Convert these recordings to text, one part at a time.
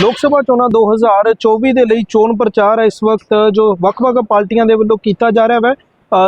ਲੋਕ ਸਭਾ ਚੋਣਾਂ 2024 ਦੇ ਲਈ ਚੋਣ ਪ੍ਰਚਾਰ ਇਸ ਵਕਤ ਜੋ ਵੱਖ-ਵੱਖ ਪਾਰਟੀਆਂ ਦੇ ਵੱਲੋਂ ਕੀਤਾ ਜਾ ਰਿਹਾ ਹੈ।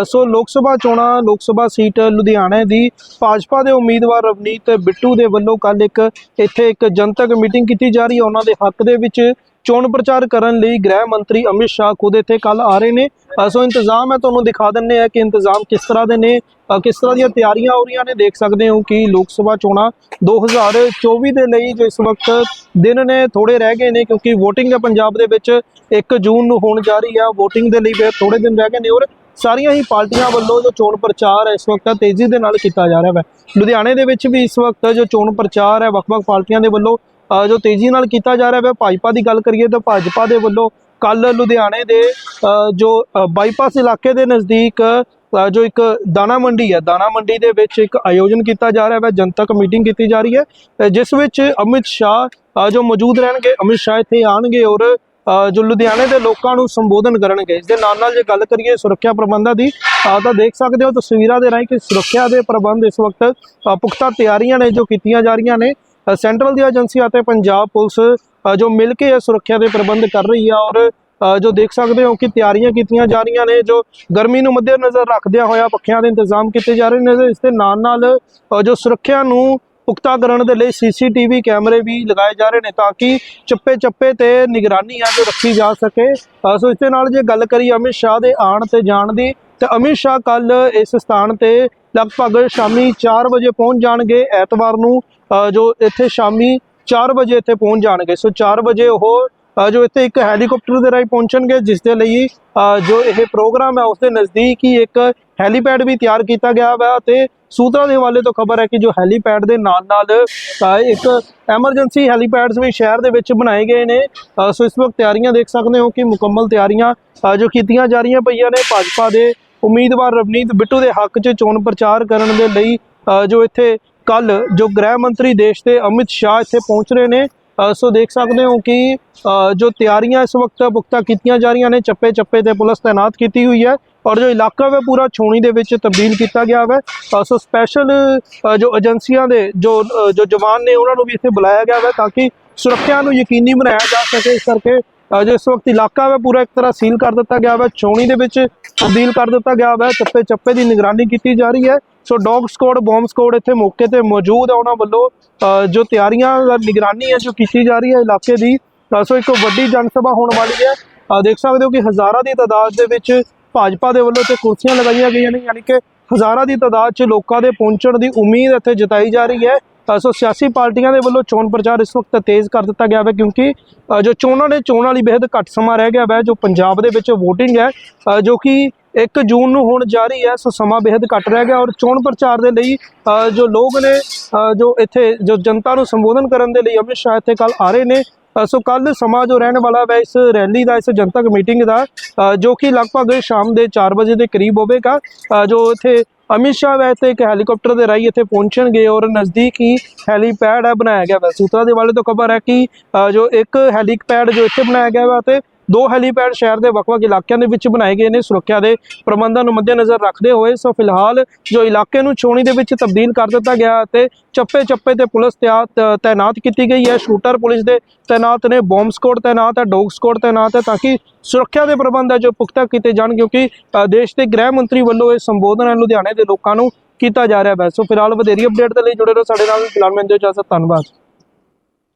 ਸੋ ਲੋਕ ਸਭਾ ਚੋਣਾਂ, ਲੋਕ ਸਭਾ ਸੀਟ ਲੁਧਿਆਣਾ ਦੀ ਭਾਜਪਾ ਦੇ ਉਮੀਦਵਾਰ ਰਵਨੀਤ ਬਿੱਟੂ ਦੇ ਵੱਲੋਂ ਕੱਲ ਇੱਕ, ਇੱਥੇ ਇੱਕ ਜਨਤਕ ਮੀਟਿੰਗ ਕੀਤੀ ਜਾ ਰਹੀ ਹੈ। ਉਹਨਾਂ ਦੇ ਹੱਕ ਦੇ ਵਿੱਚ ਚੋਣ ਪ੍ਰਚਾਰ ਕਰਨ ਲਈ ਗ੍ਰਹਿ ਮੰਤਰੀ ਅਮਿਤ ਸ਼ਾਹ ਖੁਦ ਇੱਥੇ ਕੱਲ ਆ ਰਹੇ ਨੇ। ਸੋ ਇੰਤਜ਼ਾਮ ਹੈ ਤੁਹਾਨੂੰ ਦਿਖਾ ਦਿੰਨੇ ਆ ਕਿ ਇੰਤਜ਼ਾਮ ਕਿਸ ਤਰ੍ਹਾਂ ਦੇ ਨੇ। ਕਿਸ ਤਰ੍ਹਾਂ ਦੀਆਂ ਤਿਆਰੀਆਂ ਹੋ ਰਹੀਆਂ ਨੇ, ਦੇਖ ਸਕਦੇ ਹੋ ਕਿ ਲੋਕ ਸਭਾ ਚੋਣਾਂ 2024 ਦੇ ਲਈ ਜੋ ਇਸ ਵਕਤ ਦਿਨ ਨੇ ਥੋੜੇ ਰਹਿ ਗਏ ਨੇ ਕਿਉਂਕਿ VOTING ਹੈ ਪੰਜਾਬ ਦੇ ਵਿੱਚ 1 ਜੂਨ ਨੂੰ ਹੋਣ ਜਾ ਰਹੀ ਆ VOTING ਦੇ ਲਈ ਵੀ ਥੋੜੇ ਦਿਨ ਰਹਿ ਗਏ ਨੇ ਔਰ ਸਾਰੀਆਂ ਹੀ ਪਾਰਟੀਆਂ ਵੱਲੋਂ ਜੋ ਚੋਣ ਪ੍ਰਚਾਰ ਹੈ ਇਸ ਵਕਤ ਤੇਜ਼ੀ ਦੇ ਨਾਲ ਕੀਤਾ ਜਾ ਰਿਹਾ ਹੈ ਲੁਧਿਆਣੇ ਦੇ ਵਿੱਚ ਵੀ ਇਸ ਵਕਤ ਜੋ ਚੋਣ ਪ੍ਰਚਾਰ ਹੈ ਵੱਖ-ਵੱਖ ਪਾਰਟੀਆਂ ਦੇ ਵੱਲੋਂ ਜੋ ਤੇਜ਼ੀ ਨਾਲ ਕੀਤਾ ਜਾ ਰਿਹਾ ਹੈ ਭਾਜਪਾ ਦੀ ਗੱਲ ਕਰੀਏ ਤਾਂ ਭਾਜਪਾ ਦੇ ਵੱਲੋਂ ਕੱਲ ਲੁਧਿਆਣੇ ਦੇ ਅ, ਜੋ ਬਾਈਪਾਸ ਇਲਾਕੇ ਦੇ ਨਜ਼ਦੀਕ ਜੋ ਇੱਕ ਦਾਣਾ ਮੰਡੀ ਹੈ ਦਾਣਾ ਮੰਡੀ ਦੇ ਵਿੱਚ ਇੱਕ ਆਯੋਜਨ ਕੀਤਾ ਜਾ ਰਿਹਾ ਹੈ ਜਨਤਕ ਮੀਟਿੰਗ ਕੀਤੀ ਜਾ ਰਹੀ ਹੈ। ਜਿਸ ਵਿੱਚ ਅਮਿਤ ਸ਼ਾਹ ਜੋ ਮੌਜੂਦ ਰਹਿਣਗੇ ਅਮਿਤ ਸ਼ਾਹ ਇੱਥੇ ਆਣਗੇ ਔਰ ਜੋ ਲੁਧਿਆਣੇ ਦੇ ਲੋਕਾਂ ਨੂੰ ਸੰਬੋਧਨ ਕਰਨਗੇ, ਇਸ ਦੇ ਨਾਲ ਨਾਲ ਜੇ ਗੱਲ ਕਰੀਏ ਸੁਰੱਖਿਆ ਪ੍ਰਬੰਧਾਂ ਦੀ, ਤਾਂ ਦੇਖ ਸਕਦੇ ਹੋ ਤਸਵੀਰਾਂ ਦੇ ਰਾਹੀਂ ਕਿ ਸੁਰੱਖਿਆ ਦੇ ਪ੍ਰਬੰਧ ਇਸ ਵਕਤ ਪੁਖਤਾ ਤਿਆਰੀਆਂ ਨੇ ਜੋ ਕੀਤੀਆਂ ਜਾ ਰਹੀਆਂ ਨੇ। ਸੈਂਟਰਲ ਦੀਆਂ ਏਜੰਸੀਆਂ ਅਤੇ ਪੰਜਾਬ ਪੁਲਿਸ ਜੋ ਮਿਲ ਕੇ ਇਹ ਸੁਰੱਖਿਆ ਦੇ ਪ੍ਰਬੰਧ ਕਰ ਰਹੀ ਆ ਔਰ ਜੋ ਦੇਖ ਸਕਦੇ ਹੋ ਕਿ ਤਿਆਰੀਆਂ ਕੀਤੀਆਂ ਜਾ ਰਹੀਆਂ ਨੇ, ਜੋ ਗਰਮੀ ਨੂੰ ਮੱਦੇਨਜ਼ਰ ਰੱਖਦਿਆਂ ਹੋਇਆ ਪੱਖਿਆਂ ਦੇ ਇੰਤਜ਼ਾਮ ਕੀਤੇ ਜਾ ਰਹੇ ਨੇ ਤੇ ਇਸ ਦੇ ਨਾਲ ਨਾਲ ਜੋ ਸੁਰੱਖਿਆ ਨੂੰ ਪੁਖਤਾ ਕਰਨ ਦੇ ਲਈ ਸੀਸੀਟੀਵੀ ਕੈਮਰੇ ਵੀ ਲਗਾਏ ਜਾ ਰਹੇ ਨੇ ਤਾਂ ਕਿ ਚੱਪੇ ਚੱਪੇ ਤੇ ਨਿਗਰਾਨੀ ਆ ਜੋ ਰੱਖੀ ਜਾ ਸਕੇ। ਸੋ ਇਸ ਦੇ ਨਾਲ ਜੇ ਗੱਲ ਕਰੀ ਅਮਿਤ ਸ਼ਾਹ ਦੇ ਆਣ ਤੇ ਜਾਣ ਦੀ, ਤੇ ਅਮਿਤ ਸ਼ਾਹ ਕੱਲ ਇਸ ਸਥਾਨ ਤੇ ਲਗਭਗ ਸ਼ਾਮੀ 4 ਵਜੇ ਪਹੁੰਚ ਜਾਣਗੇ ਐਤਵਾਰ ਨੂੰ। ਜੋ ਇੱਥੇ ਸ਼ਾਮੀ 4 ਵਜੇ ਇੱਥੇ ਪਹੁੰਚ ਜਾਣਗੇ। ਸੋ 4 ਵਜੇ ਉਹ ਜੋ ਇੱਥੇ ਇੱਕ ਹੈਲੀਕਾਪਟਰ ਦੇ ਰਾਹੀਂ ਪਹੁੰਚਣਗੇ, ਜਿਸ ਦੇ ਲਈ ਜੋ ਇਹ ਪ੍ਰੋਗਰਾਮ ਹੈ, ਉਸ ਦੇ ਨਜ਼ਦੀਕ ਹੀ ਇੱਕ ਹੈਲੀਪੈਡ ਵੀ ਤਿਆਰ ਕੀਤਾ ਗਿਆ ਹੈ ਤੇ ਸੂਤਰਾਂ ਦੇ ਹਵਾਲੇ ਤੋਂ ਖਬਰ ਹੈ ਕਿ ਜੋ ਹੈਲੀਪੈਡ ਦੇ ਨਾਲ ਨਾਲ ਇੱਕ ਐਮਰਜੈਂਸੀ ਹੈਲੀਪੈਡਸ ਵੀ ਸ਼ਹਿਰ ਦੇ ਵਿੱਚ ਬਣਾਏ ਗਏ ਨੇ। ਸੋ ਇਸ ਵਕਤ ਤਿਆਰੀਆਂ ਦੇਖ ਸਕਦੇ ਹੋ ਕਿ ਮੁਕੰਮਲ ਤਿਆਰੀਆਂ ਜੋ ਕੀਤੀਆਂ ਜਾ ਰਹੀਆਂ ਪਈਆਂ ਨੇ। ਭਾਜਪਾ ਦੇ ਉਮੀਦਵਾਰ ਰਵਨੀਤ ਬਿੱਟੂ ਦੇ ਹੱਕ 'ਚ ਚੋਣ ਪ੍ਰਚਾਰ ਕਰਨ ਦੇ ਲਈ ਜੋ ਇੱਥੇ ਕੱਲ ਜੋ ਗ੍ਰਹਿ ਮੰਤਰੀ ਦੇਸ਼ ਦੇ ਅਮਿਤ ਸ਼ਾਹ ਇੱਥੇ ਪਹੁੰਚ ਰਹੇ ਨੇ ਸੋ ਦੇਖ ਸਕਦੇ ਹੋ ਕਿ ਜੋ ਤਿਆਰੀਆਂ ਇਸ ਵਕਤ ਪੁਖਤਾ ਕੀਤੀਆਂ ਜਾ ਰਹੀਆਂ ਨੇ, ਚੱਪੇ ਚੱਪੇ ਤੇ ਪੁਲਿਸ ਤਾਇਨਾਤ ਕੀਤੀ ਹੋਈ ਹੈ ਔਰ ਜੋ ਇਲਾਕਾ ਹੈ ਪੂਰਾ ਛੋਣੀ ਦੇ ਵਿੱਚ ਤਬਦੀਲ ਕੀਤਾ ਗਿਆ ਹੈ ਸੋ ਸਪੈਸ਼ਲ ਜੋ ਏਜੰਸੀਆਂ ਦੇ, ਜੋ ਜੋ ਜਵਾਨ ਨੇ, ਉਹਨਾਂ ਨੂੰ ਵੀ ਇੱਥੇ ਬੁਲਾਇਆ ਗਿਆ ਹੈ ਤਾਂ ਕਿ ਸੁਰੱਖਿਆ ਨੂੰ ਯਕੀਨੀ ਬਣਾਇਆ ਜਾ ਸਕੇ। ਇਸ ਕਰਕੇ ਜੋ ਇਸ ਵਕਤ ਇਲਾਕਾ ਹੈ ਪੂਰਾ ਇੱਕ ਤਰ੍ਹਾਂ ਸੀਲ ਕਰ ਦਿੱਤਾ ਗਿਆ ਹੈ ਛੋਣੀ ਦੇ ਵਿੱਚ ਤਬਦੀਲ ਕਰ ਦਿੱਤਾ ਗਿਆ ਹੈ ਚੱਪੇ ਚੱਪੇ ਦੀ ਨਿਗਰਾਨੀ ਕੀਤੀ ਜਾ ਰਹੀ ਹੈ so dog squad bomb squad ਇੱਥੇ ਮੌਕੇ ਤੇ ਮੌਜੂਦ ਹੈ ਉਹਨਾਂ ਵੱਲੋਂ। ਜੋ ਤਿਆਰੀਆਂ ਦਾ ਨਿਗਰਾਨੀ ਹੈ ਜੋ ਕੀਤੀ ਜਾ ਰਹੀ ਹੈ ਇਲਾਕੇ ਦੀ ਅ, ਸੋ ਇੱਕ ਵੱਡੀ ਜਨਸਭਾ ਹੋਣ ਵਾਲੀ ਹੈ। ਦੇਖ ਸਕਦੇ ਹੋ ਕਿ ਹਜ਼ਾਰਾਂ ਦੀ ਤਾਦਾਦ ਦੇ ਵਿੱਚ ਭਾਜਪਾ ਦੇ ਵੱਲੋਂ ਤੇ ਕੁਰਸੀਆਂ ਲਗਾਈਆਂ ਗਈਆਂ ਨੇ ਯਾਨੀ ਕਿ ਹਜ਼ਾਰਾਂ ਦੀ ਤਾਦਾਦ 'ਚ ਲੋਕਾਂ ਦੇ ਪਹੁੰਚਣ ਦੀ ਉਮੀਦ ਇੱਥੇ ਜਤਾਈ ਜਾ ਰਹੀ ਹੈ। ਸੋ ਸਿਆਸੀ ਪਾਰਟੀਆਂ ਦੇ ਵੱਲੋਂ ਚੋਣ ਪ੍ਰਚਾਰ ਇਸ ਵਕਤ ਤੇਜ਼ ਕਰ ਦਿੱਤਾ ਗਿਆ ਹੈ ਕਿਉਂਕਿ ਜੋ ਚੋਣਾਂ ਨੇ ਚੋਣਾਂ ਲਈ ਬੇहद ਘੱਟ ਸਮਾਂ ਰਹਿ ਗਿਆ ਹੈ ਜੋ ਪੰਜਾਬ ਦੇ ਵਿੱਚ VOTING ਹੈ ਜੋ ਕਿ 1 ਜੂਨ ਨੂੰ ਹੋਣ ਜਾ ਰਹੀ ਹੈ, ਸੋ ਸਮਾਂ ਬੇहद ਘੱਟ ਰਹਿ ਗਿਆ ਔਰ ਚੋਣ ਪ੍ਰਚਾਰ ਦੇ ਲਈ ਜੋ ਲੋਕ ਨੇ ਜੋ ਇੱਥੇ, ਜੋ ਜਨਤਾ ਨੂੰ ਸੰਬੋਧਨ ਕਰਨ ਦੇ ਲਈ ਅਮਿਤ ਸ਼ਾਹ ਇੱਥੇ ਕੱਲ ਆ ਰਹੇ ਨੇ ਸੋ ਕੱਲ ਸਮਾਂ ਜੋ ਰਹਿਣ ਵਾਲਾ ਹੈ ਇਸ ਰੈਲੀ ਦਾ, ਇਸ ਜਨਤਕ ਮੀਟਿੰਗ ਦਾ ਜੋ ਕਿ ਲਗਭਗ ਸ਼ਾਮ ਦੇ 4 ਵਜੇ ਦੇ ਕਰੀਬ ਹੋਵੇਗਾ ਜੋ ਇੱਥੇ ਅਮਿਤ ਸ਼ਾਹ ਵੈ ਤੇ ਇੱਕ ਹੈਲੀਕਾਪਟਰ ਦੇ ਰਾਹੀਂ ਇੱਥੇ ਪਹੁੰਚਣਗੇ ਔਰ ਨਜ਼ਦੀਕ ਹੀ ਹੈਲੀਪੈਡ ਹੈ, ਬਣਾਇਆ ਗਿਆ ਹੈ ਸੂਤਰਾਂ ਦੇ ਵਾਲੇ ਤੋਂ ਖਬਰ ਹੈ ਕਿ ਜੋ ਇੱਕ ਹੈਲੀਪੈਡ ਜੋ ਇੱਥੇ ਬਣਾਇਆ ਗਿਆ ਹੈ ਤੇ ਦੋ ਹੈਲੀਪੈਡ ਸ਼ਹਿਰ ਦੇ ਵੱਖ-ਵੱਖ ਇਲਾਕਿਆਂ ਦੇ ਵਿੱਚ ਬਣਾਏ ਗਏ ਨੇ ਸੁਰੱਖਿਆ ਦੇ ਪ੍ਰਬੰਧਾਂ ਨੂੰ ਮੱਦੇਨਜ਼ਰ ਰੱਖਦੇ ਹੋਏ। ਸੋ ਫਿਲਹਾਲ ਜੋ ਇਲਾਕੇ ਨੂੰ ਛੋਣੀ ਦੇ ਵਿੱਚ ਤਬਦੀਲ ਕਰ ਦਿੱਤਾ ਗਿਆ ਅਤੇ ਚੱਪੇ-ਚੱਪੇ ਤੇ ਪੁਲਿਸ ਤਿਆ- ਤਾਇਨਾਤ ਕੀਤੀ ਗਈ ਹੈ। ਸ਼ੂਟਰ ਪੁਲਿਸ ਦੇ ਤਾਇਨਾਤ ਨੇ ਬੰਬ ਸਕੁਆਡ ਤਾਇਨਾਤ ਹੈ, ਡੌਗ ਸਕੁਆਡ ਤਾਇਨਾਤ ਹੈ ਤਾਂ ਕਿ ਸੁਰੱਖਿਆ ਦੇ ਪ੍ਰਬੰਧ ਹੈ ਜੋ ਪੁਖਤਾ ਕੀਤੇ ਜਾਣ ਕਿਉਂਕਿ ਦੇਸ਼ ਦੇ ਗ੍ਰਹਿ ਮੰਤਰੀ ਵੱਲੋਂ ਇਹ ਸੰਬੋਧਨ ਹੈ। ਲੁਧਿਆਣੇ ਦੇ ਲੋਕਾਂ ਨੂੰ ਕੀਤਾ ਜਾ ਰਿਹਾ ਹੈ। ਸੋ ਫਿਲਹਾਲ ਵਧੇਰੀ ਅਪਡੇਟ ਦੇ ਲਈ ਜੁੜੇ ਰਹੋ ਸਾਡੇ ਨਾਲ। ਫਿਲਹਾਲ ਮੈਂ ਦਿਓ ਇਜਾਜ਼ਤ ਧੰਨਵਾਦ।